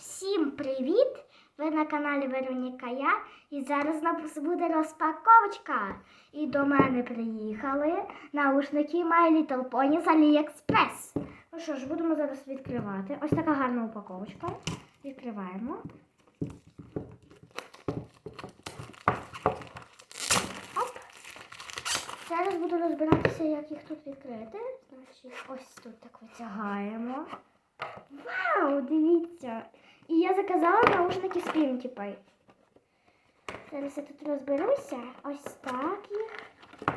Всім привіт! Ви на каналі Вероніка Я. І зараз буде розпаковочка. І до мене приїхали наушники My Little Pony з AliExpress. Ну що ж, будемо зараз відкривати. Ось така гарна упаковочка. Відкриваємо. Оп. Зараз буду розбиратися, як їх тут відкрити. Значить, ось тут так витягаємо. Вау, дивіться! І я заказала наушники з Pinkie Зараз я тут розберуся. Ось так їх.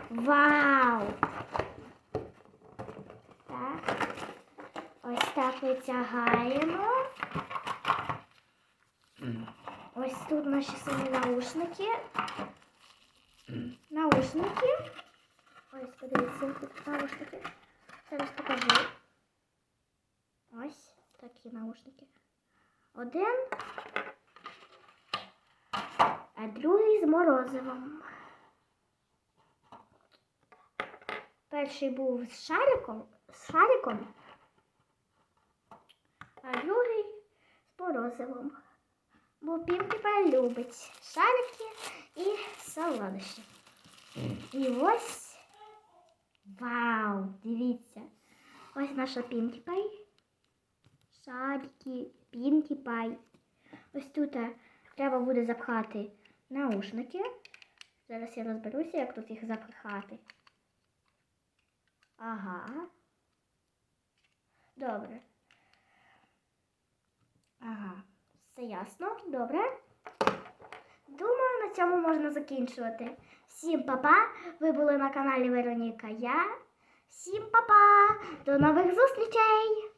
Вау! Так. Ось так витягаємо. Ось тут наші самі наушники. Наушники. Ось, подивіться, тут наушники. Зараз покажу. Ось такі наушники. Один, а другий з морозивом. Перший був з шариком, з шариком, а другий з морозивом. Бо Пімпіпа любить шарики і солодощі. І ось вау! Дивіться! Ось наша Пінкі Пай. Шарики, Пінкі Пай. Ось тут е, треба буде запхати наушники. Зараз я розберуся, як тут їх запихати. Ага. Добре. Ага. Все ясно. Добре. Думаю, на цьому можна закінчувати. Всім па-па! Ви були на каналі Вероніка Я. Всім па-па! До нових зустрічей!